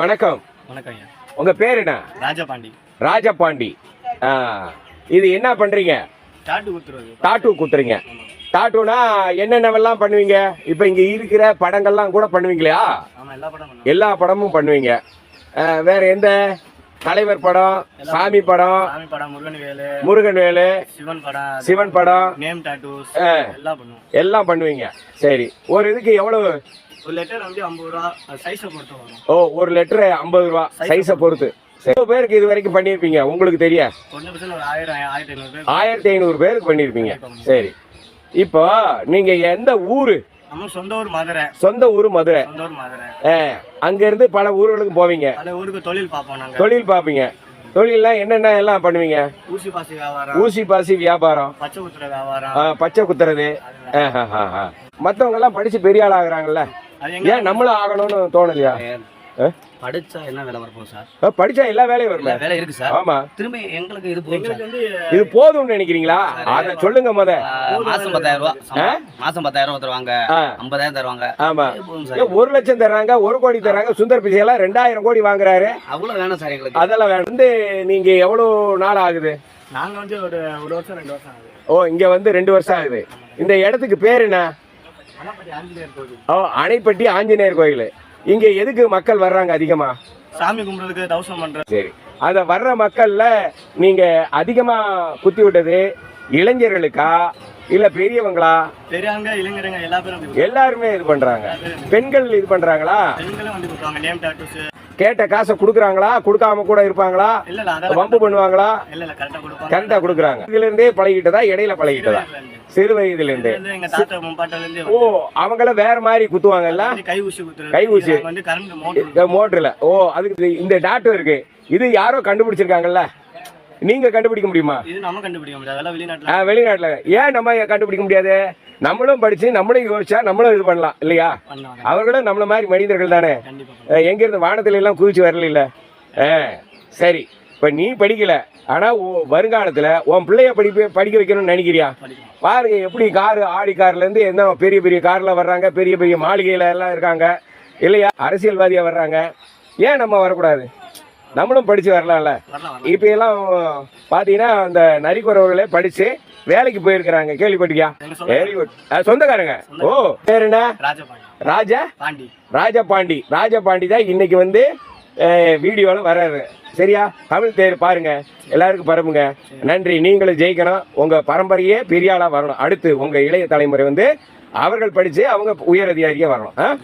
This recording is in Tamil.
வணக்கம். வணக்கம் ஐயா உங்க பேர் என்ன? ராஜபாண்டி. ராஜபாண்டி. இது என்ன பண்றீங்க? டாட்டு குத்துறது. டாட்டூ குத்துறீங்க. டாட்டூனா என்னென்னவெல்லாம் பண்ணுவீங்க? இப்போ இங்க இருக்கிற படங்கள்லாம் கூட பண்ணுவீங்களா? எல்லா படமும் பண்ணுவீங்க. வேற எந்த? தலைவர் படம் சாமி படம் முருகன் வேலு சிவன் படம் எல்லாம் பண்ணுவீங்க. சரி ஒரு இதுக்கு எவ்வளவு ஒரு லெட்டர் வந்து ஐம்பது ரூபா சைஸை பொறுத்து வரும். ஓ ஒரு லெட்டர் ஐம்பது ரூபா சைஸை பொறுத்து. சரி. எவ்வளவு பேருக்கு இது வரைக்கும் பண்ணியிருப்பீங்க? உங்களுக்கு தெரியா? ஆயிரத்தி ஐநூறு பேருக்கு பண்ணியிருப்பீங்க. சரி. இப்போ நீங்க எந்த ஊரு? சொந்த ஊர் மதுரை. சொந்த ஊர் மதுரை. ஆ, அங்கிருந்து பல ஊர்களுக்கு போவீங்க. தொழில் பார்ப்போம் தொழில் பார்ப்பீங்க. தொழில்லாம் என்னென்ன எல்லாம் பண்ணுவீங்க? ஊசி பாசி வியாபாரம். ஊசி பாசி வியாபாரம். பச்சை குத்துற வியாபாரம். பச்சை குத்துறது. மற்றவங்க எல்லாம் படிச்சு பெரிய ஆள் ஆகுறாங்கல்ல? ஏன் நம்மளும் ஆகணும்னு தோணுதியா? படிச்சா என்ன வேலை வரப்போகுது சார்? படிச்சா எல்லா வேலையும் வருமே? வேலை இருக்கு சார். ஆமா. திரும்பி எங்களுக்கு இது போதும் எங்களுக்கு சார். வந்து இது போதும்னு நினைக்கிறீங்களா? அத சொல்லுங்க முத. மாசம் பத்தாயிரம் ரூபாய். மாசம் பத்தாயிரம் ரூபாய் தருவாங்க. ஐம்பதாயிரம் தருவாங்க. ஆமா. ஒரு லட்சம் தர்றாங்க ஒரு கோடி தர்றாங்க சுந்தர் பிச்சை எல்லாம் ரெண்டாயிரம் கோடி வாங்குறாரு. அவ்வளவு வேணும் சார் எங்களுக்கு. அதெல்லாம் வேணும். வந்து நீங்க எவ்வளவு நாள் ஆகுது? நாங்க வந்து ஒரு ஒரு வருஷம் ரெண்டு வருஷம் ஆகுது. ஓ இங்க வந்து ரெண்டு வருஷம் ஆகுது. இந்த இடத்துக்கு பேர் என்ன? ஓ அணைப்பட்டி ஆஞ்சநேயர் கோயில். இங்க எதுக்கு மக்கள் வர்றாங்க அதிகமா? சாமி கும்பிடுறதுக்கு தவசம் சரி. அந்த வர்ற மக்கள்ல நீங்க அதிகமா குத்தி விட்டது இளைஞர்களுக்கா? இல்ல பெரியவங்களா? பெரியவங்க இளைஞருங்க எல்லா பேரும் வந்து எல்லாருமே இது பண்றாங்க. பெண்கள் இது பண்றாங்களா? கேட்ட காசை கொடுக்குறாங்களா? கொடுக்காம கூட இருப்பாங்களா? வம்பு பண்ணுவாங்களா? இல்ல இல்ல கரெக்டா கொடுப்பாங்க. கரெக்டா கொடுக்குறாங்க. இதுல இருந்தே பழகிட்டதா? இடையில பழகிட்டதா? சிறு வயதுல இருந்தே இருந்து எங்க தாத்தா முப்பாட்டால இருந்து ஓ அவங்கள வேற மாதிரி குத்துவாங்கல்ல? கை ஊசி கை ஊசி. மோட்டர்ல. ஓ அதுக்கு இந்த டாட்டு இருக்கு. இது யாரோ கண்டுபிடிச்சிருக்காங்கல்ல? நீங்க கண்டுபிடிக்க முடியுமா? இது நம்ம கண்டுபிடிக்க முடியாது. அதெல்லாம் வெளிநாட்டுல. ஏன் நம்ம கண்டுபிடிக்க முடியாது? நம்மளும் படிச்சு நம்மளும் யோசிச்சா நம்மளும் இது பண்ணலாம் இல்லையா? அவர்களும் நம்மள மாதிரி மனிதர்கள் தானே? கண்டிப்பா அஹ், எங்க இருந்து வானத்துல எல்லாம் குதிச்சு வரல இல்ல சரி. இப்ப நீ படிக்கல ஆனா உன் வருங்காலத்துல உன் பிள்ளைய படிக்க படிக்க வைக்கணும்னு நினைக்கிறியா? பாருங்க எப்படி காரு ஆடி கார்ல இருந்து என்ன பெரிய பெரிய கார்ல வர்றாங்க பெரிய பெரிய மாளிகையில எல்லாம் இருக்காங்க இல்லையா? அரசியல்வாதியா வர்றாங்க. ஏன் நம்ம வரக்கூடாது? நம்மளும் படிச்சு வரலாம்ல. வரலாம் வரலாம். இப்ப எல்லாம் பாத்தீங்கன்னா அந்த நரிக்குறவர்களே படிச்சு வேலைக்கு போயிருக்கிறாங்க. கேள்விப்பட்டியா குட் சொந்தக்காரங்க. ஓ பேர் என்ன? ராஜபாண்டி ராஜா? பாண்டி. ராஜபாண்டி ராஜபாண்டி தான் இன்னைக்கு வந்து வீடியோவில் வர்றாரு. சரியா? தமிழ் தேர் பாருங்க. எல்லாருக்கும் பரப்புங்க. நன்றி. நீங்களும் ஜெயிக்கணும். உங்க பரம்பரையே பெரிய ஆளா வரணும். அடுத்து உங்க இளைய தலைமுறை வந்து அவர்கள் படிச்சு அவங்க உயர் அதிகாரியா வரணும்?